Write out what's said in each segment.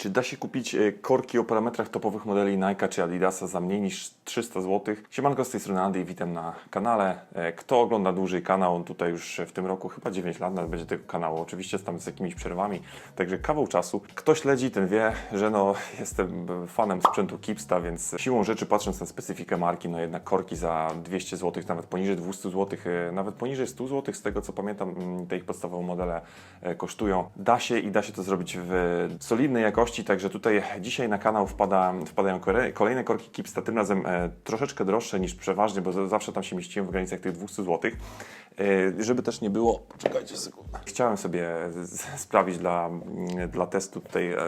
Czy da się kupić e, korki o parametrach topowych modeli Nike czy Adidasa za mniej niż 300 zł? Siemanko, z tej strony Andy i witam na kanale. E, Kto ogląda dłużej kanał, to już w tym roku chyba 9 lat nawet będzie tego kanału, oczywiście tam z jakimiś przerwami, także kawał czasu. Kto śledzi, ten wie, że no jestem fanem sprzętu Kipsta, więc siłą rzeczy patrząc na specyfikę marki, no jednak korki za 200 zł, nawet poniżej 200 zł, e, nawet poniżej 100 zł, z tego co pamiętam, mm, te ich podstawowe modele kosztują. Da się i da się to zrobić w solidnej jakości, także tutaj dzisiaj na kanał wpada, wpadają kolejne korki Kipsta, tym razem e, troszeczkę droższe niż przeważnie, bo zawsze tam się mieściłem w granicach tych 200 zł. E, żeby też nie było, poczekajcie sekundę. Chciałem sobie sprawić dla, mm, dla testu tutaj e,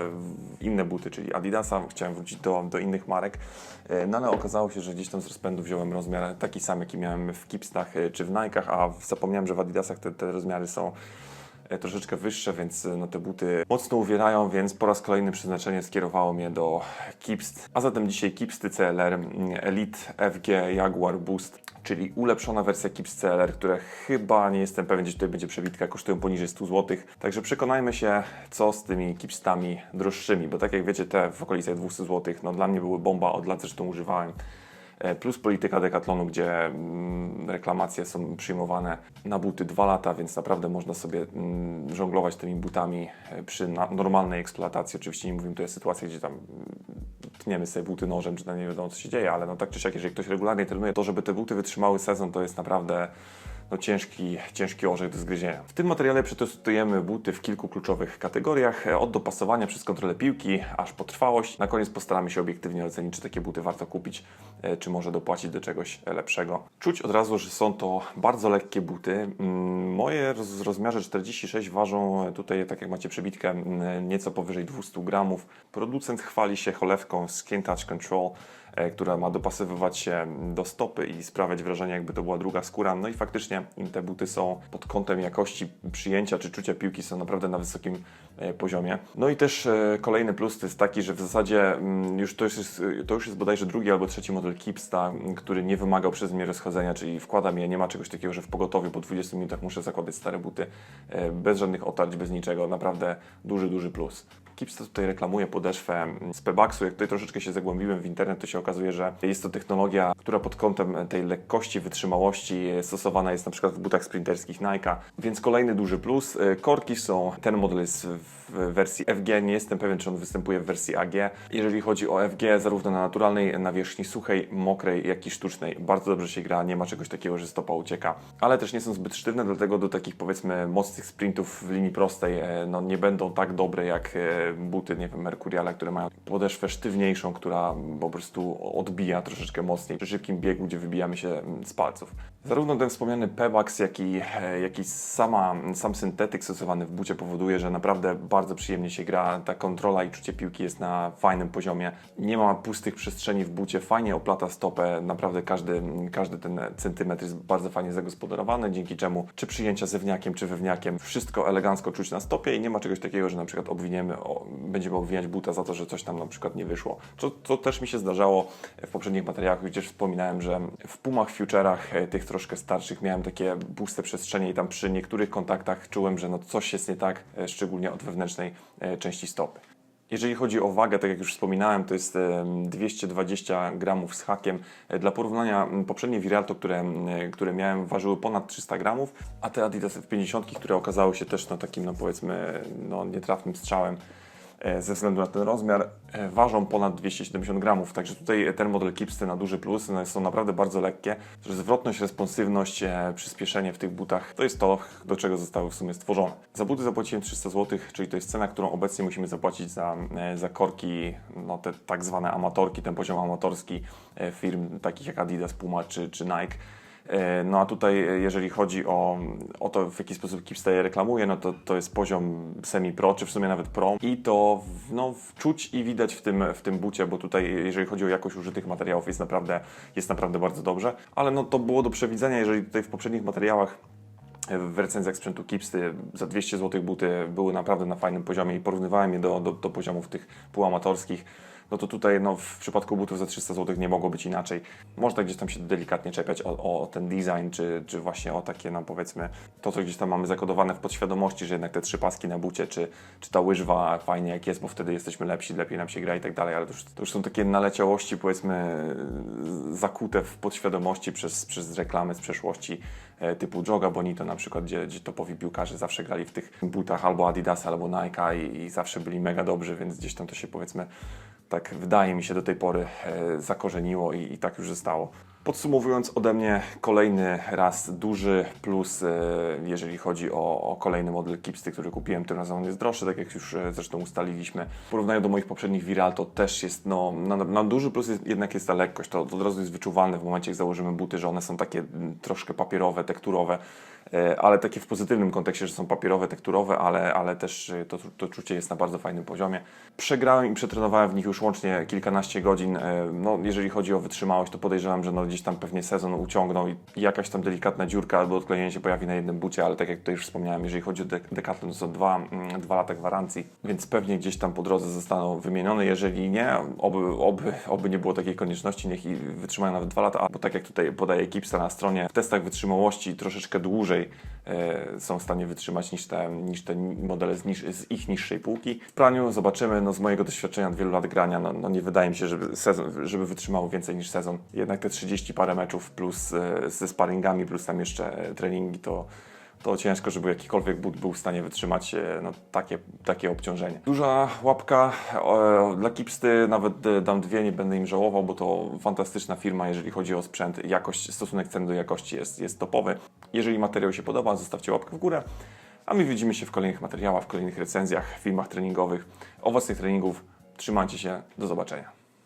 inne buty, czyli Adidasa, chciałem wrócić do, do innych marek, no ale okazało się, że gdzieś tam z rozpędu wziąłem rozmiar taki sam, jaki miałem w Kipstach czy w Nikach, a zapomniałem, że w Adidasach te, te rozmiary są troszeczkę wyższe, więc e, no, te buty mocno uwierają, więc po raz kolejny przeznaczenie skierowało mnie do Kipst. A zatem dzisiaj Kipsty CLR mm, Elite FG Jaguar Boost, czyli ulepszona wersja Kipst CLR, które chyba nie jestem pewien, gdzie tutaj będzie przebitka, kosztują poniżej 100 zł. Także przekonajmy się, co z tymi Kipstami droższymi, bo tak jak wiecie, te w okolicach 200 zł, no dla mnie były bomba, od lat zresztą używałem. E, Plus polityka Decathlonu, gdzie mm, reklamacje są przyjmowane na buty 2 lata, więc naprawdę można sobie mm, żonglować tymi butami e, przy normalnej eksploatacji. Oczywiście nie mówimy tutaj o sytuacji, gdzie tam mm, tniemy sobie buty nożem, czy tam nie wiadomo co się dzieje, ale no tak czy siak, jeżeli ktoś regularnie trenuje, to żeby te buty wytrzymały sezon, to jest naprawdę no, ciężki, ciężki orzech do zgryzienia. W tym materiale przetestujemy buty w kilku kluczowych kategoriach, od dopasowania przez kontrolę piłki, aż po trwałość. Na koniec postaramy się obiektywnie ocenić, czy takie buty warto kupić, e, czy może dopłacić do czegoś lepszego. Czuć od razu, że są to bardzo lekkie buty. Mm, Moje w rozmiarze 46 ważą tutaj, tak jak macie przebitkę, mm, nieco powyżej 200 gramów. Producent chwali się cholewką Skin Touch Control, która ma dopasowywać się do stopy i sprawiać wrażenie, jakby to była druga skóra. No i faktycznie te buty są pod kątem jakości przyjęcia czy czucia piłki są naprawdę na wysokim e, poziomie. No i też e, kolejny plus to jest taki, że w zasadzie mm, już to już jest, to już jest bodajże drugi albo trzeci model Kipsta, m, który nie wymagał przez mnie rozchodzenia, czyli wkładam je, nie ma czegoś takiego, że w pogotowiu po 20 minutach muszę zakładać stare buty e, bez żadnych otarć, bez niczego. Naprawdę duży, duży plus. Kipsta tutaj reklamuje podeszwę z Pebaxu. Jak tutaj troszeczkę się zagłębiłem w internet, to się okazuje, że jest to technologia, która pod kątem tej lekkości, wytrzymałości stosowana jest na przykład w butach sprinterskich Nike. Więc kolejny duży plus. E, Korki są, ten model jest w wersji FG, nie jestem pewien, czy on występuje w wersji AG. Jeżeli chodzi o FG, zarówno na naturalnej nawierzchni suchej, mokrej, jak i sztucznej, bardzo dobrze się gra, nie ma czegoś takiego, że stopa ucieka. Ale też nie są zbyt sztywne, dlatego do takich powiedzmy mocnych sprintów w linii prostej e, no, nie będą tak dobre jak e, buty, nie wiem, Mercuriala, które mają podeszwę sztywniejszą, która po prostu odbija troszeczkę mocniej przy szybkim biegu, gdzie wybijamy się mm, z palców. Zarówno ten wspomniany Pebax, jak i, e, jak i sama, sam syntetyk stosowany w bucie powoduje, że naprawdę bardzo przyjemnie się gra. Ta kontrola i czucie piłki jest na fajnym poziomie. Nie ma pustych przestrzeni w bucie, fajnie oplata stopę. Naprawdę każdy, każdy ten centymetr jest bardzo fajnie zagospodarowany, dzięki czemu czy przyjęcia zewniakiem, czy wewniakiem, wszystko elegancko czuć na stopie i nie ma czegoś takiego, że na przykład obwiniemy, będziemy obwiniać buta za to, że coś tam na przykład nie wyszło. To, to też mi się zdarzało w poprzednich materiałach, gdzieś wspominałem, że w Pumach Future'ach, e, tych troszkę starszych, miałem takie puste przestrzenie i tam przy niektórych kontaktach czułem, że no coś jest nie tak, e, szczególnie od wewnętrznej e, części stopy. Jeżeli chodzi o wagę, tak jak już wspominałem, to jest em, 220 gramów z hakiem. Dla porównania poprzednie Viralto, które, które miałem, ważyły ponad 300 gramów, a te Adidas F50, które okazały się też no, takim, no, powiedzmy, no, nietrafnym strzałem ze względu na ten rozmiar, e, ważą ponad 270 gramów. Także tutaj ten model Kipsty na duży plus, są naprawdę bardzo lekkie. Zwrotność, responsywność, e, przyspieszenie w tych butach to jest to, do czego zostały w sumie stworzone. Za buty zapłaciłem 300 zł, czyli to jest cena, którą obecnie musimy zapłacić za, e, za korki, no te tak zwane amatorki, ten poziom amatorski e, firm takich jak Adidas, Puma czy, czy Nike. E, No a tutaj, e, jeżeli chodzi o, o to, w jaki sposób Kipsta je reklamuje, no to, to jest poziom semi-pro, czy w sumie nawet pro. I to no, czuć i widać w tym, w tym bucie, bo tutaj, jeżeli chodzi o jakość użytych materiałów, jest naprawdę, jest naprawdę bardzo dobrze. Ale no, to było do przewidzenia, jeżeli tutaj w poprzednich materiałach w recenzjach sprzętu Kipsty za 200 zł buty były naprawdę na fajnym poziomie i porównywałem je do, do, do poziomów tych półamatorskich, no to tutaj no, w przypadku butów za 300 zł nie mogło być inaczej. Można gdzieś tam się delikatnie czepiać o, o ten design, czy, czy właśnie o takie, no powiedzmy, to co gdzieś tam mamy zakodowane w podświadomości, że jednak te trzy paski na bucie, czy, czy ta łyżwa fajnie jak jest, bo wtedy jesteśmy lepsi, lepiej nam się gra i tak dalej, ale to już, to już są takie naleciałości, powiedzmy, zakute w podświadomości przez, przez reklamy z przeszłości e, typu Joga Bonito na przykład, gdzie, gdzie topowi piłkarze zawsze grali w tych butach albo Adidas, albo Nike i, i zawsze byli mega dobrzy, więc gdzieś tam to się powiedzmy tak wydaje mi się do tej pory e, zakorzeniło i, i tak już zostało. Podsumowując ode mnie kolejny raz duży plus, e, jeżeli chodzi o, o kolejny model Kipsty, który kupiłem, tym razem on jest droższy, tak jak już e, zresztą ustaliliśmy. W porównaniu do moich poprzednich Viral to też jest, no, na, na duży plus jest, jednak jest ta lekkość, to, od razu jest wyczuwalne w momencie jak założymy buty, że one są takie mm, troszkę papierowe, tekturowe, e, ale takie w pozytywnym kontekście, że są papierowe, tekturowe, ale, ale też to, to czucie jest na bardzo fajnym poziomie. Przegrałem i przetrenowałem w nich już łącznie kilkanaście godzin. No, jeżeli chodzi o wytrzymałość, to podejrzewam, że no, gdzieś tam pewnie sezon uciągnął i jakaś tam delikatna dziurka albo odklejenie się pojawi na jednym bucie, ale tak jak tutaj już wspomniałem, jeżeli chodzi o de- Decathlon, to są dwa, mm, dwa lata gwarancji, więc pewnie gdzieś tam po drodze zostaną wymienione. Jeżeli nie, oby, oby, oby nie było takiej konieczności, niech i wytrzymają nawet dwa lata, bo tak jak tutaj podaje Kipsta na stronie, w testach wytrzymałości troszeczkę dłużej są w stanie wytrzymać niż te, niż te modele z, niż, z ich niższej półki. W praniu zobaczymy, no z mojego doświadczenia od wielu lat grania, no, no nie wydaje mi się, żeby, sezon, żeby wytrzymało więcej niż sezon. Jednak te 30 parę meczów plus e, ze sparingami, plus tam jeszcze e, treningi, to, to ciężko, żeby jakikolwiek but był w stanie wytrzymać e, no, takie, takie obciążenie. Duża łapka e, dla Kipsty, nawet e, dam dwie, nie będę im żałował, bo to fantastyczna firma, jeżeli chodzi o sprzęt. Jakość, stosunek ceny do jakości jest, jest topowy. Jeżeli materiał się podoba, zostawcie łapkę w górę. A my widzimy się w kolejnych materiałach, w kolejnych recenzjach, filmach treningowych, owocnych treningów. Trzymajcie się, do zobaczenia.